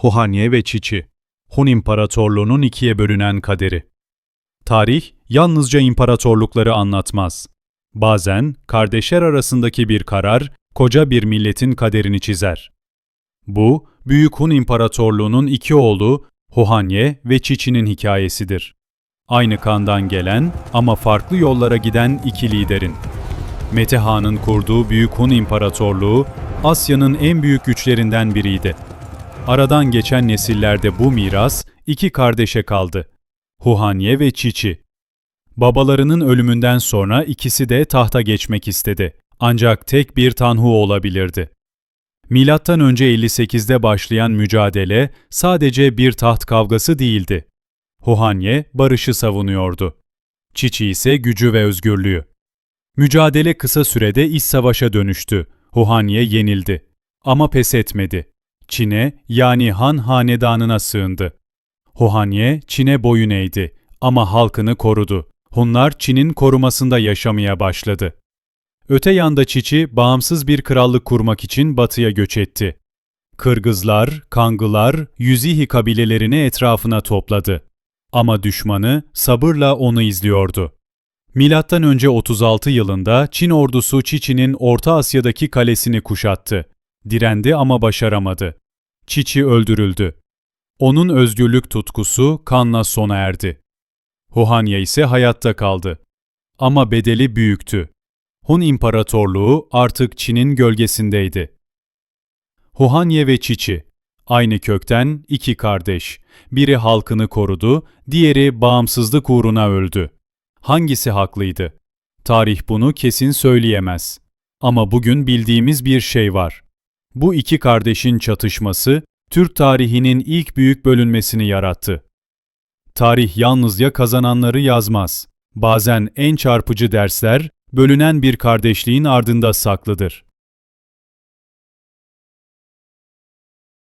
Hohanye ve Çiçi, Hun İmparatorluğu'nun ikiye bölünen kaderi. Tarih, yalnızca imparatorlukları anlatmaz. Bazen, kardeşler arasındaki bir karar, koca bir milletin kaderini çizer. Bu, Büyük Hun İmparatorluğu'nun iki oğlu, Hohanye ve Çiçi'nin hikayesidir. Aynı kandan gelen ama farklı yollara giden iki liderin. Mete Han'ın kurduğu Büyük Hun İmparatorluğu, Asya'nın en büyük güçlerinden biriydi. Aradan geçen nesillerde bu miras iki kardeşe kaldı. Huhanye ve Çiçi. Babalarının ölümünden sonra ikisi de tahta geçmek istedi. Ancak tek bir Tanhu olabilirdi. Milattan önce 58'de başlayan mücadele sadece bir taht kavgası değildi. Huhanye barışı savunuyordu. Çiçi ise gücü ve özgürlüğü. Mücadele kısa sürede iç savaşa dönüştü. Huhanye yenildi. Ama pes etmedi. Çin'e yani Han hanedanına sığındı. Huhanye Çin'e boyun eğdi ama halkını korudu. Hunlar Çin'in korumasında yaşamaya başladı. Öte yanda Çiçi bağımsız bir krallık kurmak için batıya göç etti. Kırgızlar, Kangılar, Yüzihi kabilelerini etrafına topladı. Ama düşmanı sabırla onu izliyordu. Milattan önce 36 yılında Çin ordusu Çiçi'nin Orta Asya'daki kalesini kuşattı. Direndi ama başaramadı. Çiçi öldürüldü. Onun özgürlük tutkusu kanla sona erdi. Huhanye ise hayatta kaldı. Ama bedeli büyüktü. Hun İmparatorluğu artık Çin'in gölgesindeydi. Huhanye ve Çiçi, aynı kökten iki kardeş. Biri halkını korudu, diğeri bağımsızlık uğruna öldü. Hangisi haklıydı? Tarih bunu kesin söyleyemez. Ama bugün bildiğimiz bir şey var. Bu iki kardeşin çatışması, Türk tarihinin ilk büyük bölünmesini yarattı. Tarih yalnızca kazananları yazmaz. Bazen en çarpıcı dersler, bölünen bir kardeşliğin ardında saklıdır.